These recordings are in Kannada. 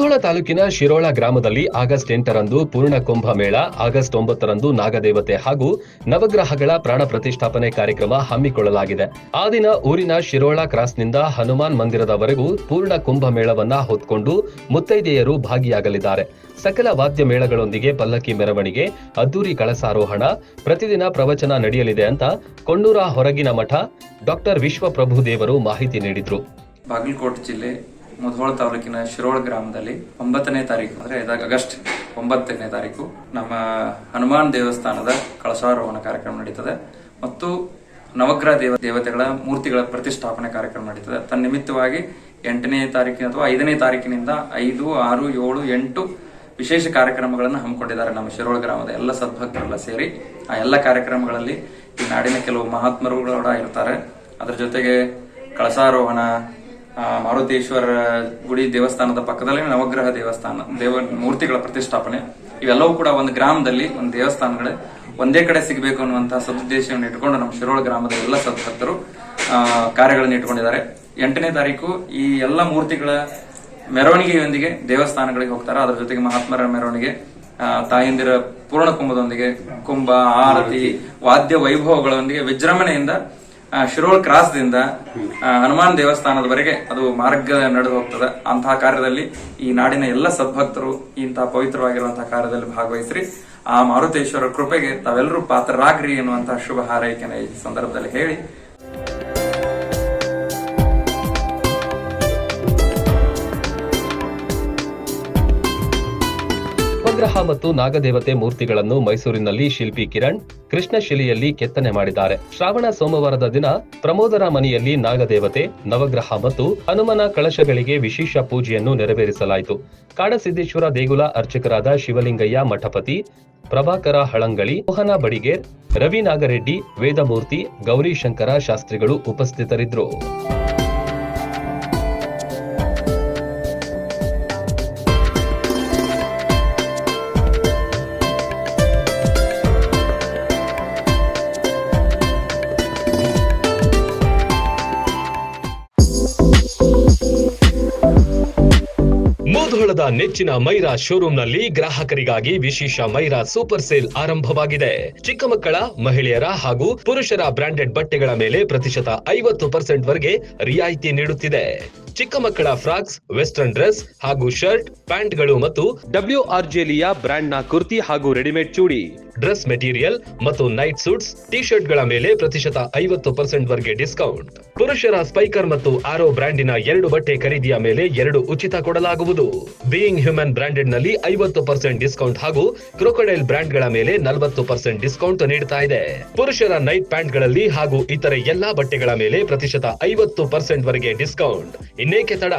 ಮುಧೋಳ ತಾಲೂಕಿನ ಶಿರೋಳ ಗ್ರಾಮದಲ್ಲಿ ಆಗಸ್ಟ್ ಎಂಟರಂದು ಪೂರ್ಣ ಕುಂಭ ಮೇಳ, ಆಗಸ್ಟ್ ಒಂಬತ್ತರಂದು ನಾಗದೇವತೆ ಹಾಗೂ ನವಗ್ರಹಗಳ ಪ್ರಾಣ ಪ್ರತಿಷ್ಠಾಪನೆ ಕಾರ್ಯಕ್ರಮ ಹಮ್ಮಿಕೊಳ್ಳಲಾಗಿದೆ. ಆ ದಿನ ಊರಿನ ಶಿರೋಳ ಕ್ರಾಸ್ನಿಂದ ಹನುಮಾನ್ ಮಂದಿರದವರೆಗೂ ಪೂರ್ಣ ಕುಂಭ ಮೇಳವನ್ನ ಹೊತ್ಕೊಂಡು ಮುತ್ತೈದೆಯರು ಭಾಗಿಯಾಗಲಿದ್ದಾರೆ. ಸಕಲ ವಾದ್ಯ ಮೇಳಗಳೊಂದಿಗೆ ಪಲ್ಲಕ್ಕಿ ಮೆರವಣಿಗೆ, ಅದ್ದೂರಿ ಕಳಸಾರೋಹಣ, ಪ್ರತಿದಿನ ಪ್ರವಚನ ನಡೆಯಲಿದೆ ಅಂತ ಕೊಣ್ಣೂರ ಹೊರಗಿನ ಮಠ ಡಾಕ್ಟರ್ ವಿಶ್ವಪ್ರಭು ದೇವರು ಮಾಹಿತಿ ನೀಡಿದ್ರು. ಬಾಗಲಕೋಟೆ ಜಿಲ್ಲೆ ಮುಧೋಳ ತಾಲೂಕಿನ ಶಿರೋಳ ಗ್ರಾಮದಲ್ಲಿ ಒಂಬತ್ತನೇ ತಾರೀಕು, ಅಂದ್ರೆ ಆಗಸ್ಟ್ ಒಂಬತ್ತನೇ ತಾರೀಕು, ನಮ್ಮ ಹನುಮಾನ್ ದೇವಸ್ಥಾನದ ಕಳಸಾರೋಹಣ ಕಾರ್ಯಕ್ರಮ ನಡೀತದೆ. ಮತ್ತು ನವಗ್ರಹ ದೇವ, ದೇವತೆಗಳ ಮೂರ್ತಿಗಳ ಪ್ರತಿಷ್ಠಾಪನೆ ಕಾರ್ಯಕ್ರಮ ನಡೀತದೆ. ತನ್ನಿಮಿತ್ತವಾಗಿ ಎಂಟನೇ ತಾರೀಕಿನ ಅಥವಾ ಐದನೇ ತಾರೀಕಿನಿಂದ ಐದು, ಆರು, ಏಳು, ಎಂಟು ವಿಶೇಷ ಕಾರ್ಯಕ್ರಮಗಳನ್ನು ಹಮ್ಮಿಕೊಂಡಿದ್ದಾರೆ ನಮ್ಮ ಶಿರೋಳ ಗ್ರಾಮದ ಎಲ್ಲ ಸದ್ಭಕ್ತರೆಲ್ಲ ಸೇರಿ. ಆ ಎಲ್ಲ ಕಾರ್ಯಕ್ರಮಗಳಲ್ಲಿ ಈ ನಾಡಿನ ಕೆಲವು ಮಹಾತ್ಮರು ಕೂಡ ಇರ್ತಾರೆ. ಅದ್ರ ಜೊತೆಗೆ ಕಳಸಾರೋಹಣ ಮಾರುತೇಶ್ವರ ಗುಡಿ ದೇವಸ್ಥಾನದ ಪಕ್ಕದಲ್ಲಿ ನವಗ್ರಹ ದೇವಸ್ಥಾನ ದೇವ ಮೂರ್ತಿಗಳ ಪ್ರತಿಷ್ಠಾಪನೆ. ಇವೆಲ್ಲವೂ ಕೂಡ ಒಂದು ಗ್ರಾಮದಲ್ಲಿ ಒಂದು ದೇವಸ್ಥಾನಗಳೇ. ಒಂದೇ ಕಡೆ ಸಿಗಬೇಕು ಅನ್ನುವಂತಹ ಸದುದ್ದೇಶವನ್ನು ಇಟ್ಕೊಂಡು ನಮ್ಮ ಶಿರೋಳ ಗ್ರಾಮದ ಎಲ್ಲ ಆ, ಕಾರ್ಯಗಳನ್ನು ಇಟ್ಕೊಂಡಿದ್ದಾರೆ ಎಂಟನೇ ತಾರೀಕು ಈ ಎಲ್ಲ ಮೂರ್ತಿಗಳ ಮೆರವಣಿಗೆಯೊಂದಿಗೆ ದೇವಸ್ಥಾನಗಳಿಗೆ ಹೋಗ್ತಾರೆ. ಅದರ ಜೊತೆಗೆ ಮಹಾತ್ಮರ ಮೆರವಣಿಗೆ ತಾಯಂದಿರ ಪೂರ್ಣ ಕುಂಭದೊಂದಿಗೆ ಕುಂಭ ಆರತಿ ವಾದ್ಯ ವೈಭವಗಳೊಂದಿಗೆ ವಿಜೃಂಭಣೆಯಿಂದ ಶಿರೋಳ್ ಕ್ರಾಸ್ದಿಂದ ದಿಂದ ಹನುಮಾನ್ ದೇವಸ್ಥಾನದವರೆಗೆ ಅದು ಮಾರ್ಗ ನಡೆದು ಹೋಗ್ತದೆ. ಅಂತಹ ಕಾರ್ಯದಲ್ಲಿ ಈ ನಾಡಿನ ಎಲ್ಲ ಸದ್ಭಕ್ತರು ಇಂತಹ ಪವಿತ್ರವಾಗಿರುವಂತಹ ಕಾರ್ಯದಲ್ಲಿ ಭಾಗವಹಿಸ್ರಿ. ಆ ಮಾರುತೇಶ್ವರ ಕೃಪೆಗೆ ತಾವೆಲ್ಲರೂ ಪಾತ್ರರಾಗ್ರಿ ಎನ್ನುವಂತಹ ಶುಭ ಹಾರೈಕೆನ ಈ ಸಂದರ್ಭದಲ್ಲಿ ಹೇಳಿ ನವಗ್ರಹ ಮತ್ತು ನಾಗದೇವತೆ ಮೂರ್ತಿಗಳನ್ನು ಮೈಸೂರಿನಲ್ಲಿ ಶಿಲ್ಪಿ ಕಿರಣ್ ಕೃಷ್ಣಶಿಲೆಯಲ್ಲಿ ಕೆತ್ತನೆ ಮಾಡಿದ್ದಾರೆ. ಶ್ರಾವಣ ಸೋಮವಾರದ ದಿನ ಪ್ರಮೋದರ ಮನೆಯಲ್ಲಿ ನಾಗದೇವತೆ, ನವಗ್ರಹ ಮತ್ತು ಹನುಮನ ಕಳಶಗಳಿಗೆ ವಿಶೇಷ ಪೂಜೆಯನ್ನು ನೆರವೇರಿಸಲಾಯಿತು. ಕಾಡಸಿದ್ದೇಶ್ವರ ದೇಗುಲ ಅರ್ಚಕರಾದ ಶಿವಲಿಂಗಯ್ಯ ಮಠಪತಿ, ಪ್ರಭಾಕರ ಹಳಂಗಳಿ, ಮೋಹನ ಬಡಿಗೇರ್ ರವಿ ನಾಗರೆಡ್ಡಿ ವೇದಮೂರ್ತಿ, ಗೌರಿಶಂಕರ ಶಾಸ್ತ್ರಿಗಳು ಉಪಸ್ಥಿತರಿದ್ದರು. ನೆಚ್ಚಿನ ಮೈರಾ ಶೋರೂಮ್ನಲ್ಲಿ ಗ್ರಾಹಕರಿಗಾಗಿ ವಿಶೇಷ ಮೈರಾ ಸೂಪರ್ ಸೇಲ್ ಆರಂಭವಾಗಿದೆ. ಚಿಕ್ಕ ಮಕ್ಕಳ, ಮಹಿಳೆಯರ ಹಾಗೂ ಪುರುಷರ ಬ್ರಾಂಡೆಡ್ ಬಟ್ಟೆಗಳ ಮೇಲೆ ಪ್ರತಿಶತ ಐವತ್ತು ಪರ್ಸೆಂಟ್ ವರೆಗೆ ರಿಯಾಯಿತಿ ನೀಡುತ್ತಿದೆ. ಚಿಕ್ಕ ಮಕ್ಕಳ ಫ್ರಾಕ್ಸ್, ವೆಸ್ಟರ್ನ್ ಡ್ರೆಸ್ ಹಾಗೂ ಶರ್ಟ್, ಪ್ಯಾಂಟ್ಗಳು ಮತ್ತು ಡಬ್ಲ್ಯೂ ಆರ್ ಜೆಲಿಯ ಬ್ರ್ಯಾಂಡ್ನ ಕುರ್ತಿ ಹಾಗೂ ರೆಡಿಮೇಡ್ ಚೂಡಿ. ಡ್ರೆಸ್ ಮೆಟೀರಿಯಲ್ ಮತ್ತು ನೈಟ್ ಸೂಟ್ಸ್ ಟಿ ಶರ್ಟ್ಗಳ ಮೇಲೆ ಪ್ರತಿಶತ ಐವತ್ತು ಪರ್ಸೆಂಟ್ ವರೆಗೆ ಡಿಸ್ಕೌಂಟ್. ಪುರುಷರ ಸ್ಪೈಕರ್ ಮತ್ತು ಆರೋ ಬ್ರ್ಯಾಂಡಿನ ಎರಡು ಬಟ್ಟೆ ಖರೀದಿಯ ಮೇಲೆ ಎರಡು ಉಚಿತ ಕೊಡಲಾಗುವುದು. ಬೀಯಿಂಗ್ ಹ್ಯೂಮನ್ ಬ್ರಾಂಡೆಡ್ನಲ್ಲಿ ಐವತ್ತು ಪರ್ಸೆಂಟ್ ಡಿಸ್ಕೌಂಟ್ ಹಾಗೂ ಕ್ರೊಕೊಡೈಲ್ ಬ್ರ್ಯಾಂಡ್ಗಳ ಮೇಲೆ ನಲವತ್ತು ಪರ್ಸೆಂಟ್ ಡಿಸ್ಕೌಂಟ್ ನೀಡ್ತಾ ಇದೆ. ಪುರುಷರ ನೈಟ್ ಪ್ಯಾಂಟ್ಗಳಲ್ಲಿ ಹಾಗೂ ಇತರೆ ಎಲ್ಲಾ ಬಟ್ಟೆಗಳ ಮೇಲೆ ಪ್ರತಿಶತ ಐವತ್ತು ಪರ್ಸೆಂಟ್ ವರೆಗೆ ಡಿಸ್ಕೌಂಟ್. ಇನ್ನೇಕೆ ತಡ?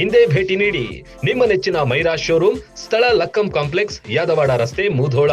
ಹಿಂದೆ ಭೇಟಿ ನೀಡಿ. ನಿಮ್ಮ ನೆಚ್ಚಿನ ಮೈರಾ ಶೋರೂಮ್, ಸ್ಥಳ ಲಕ್ಕಂ ಕಾಂಪ್ಲೆಕ್ಸ್, ಯಾದವಾಡ ರಸ್ತೆ, Mudhol.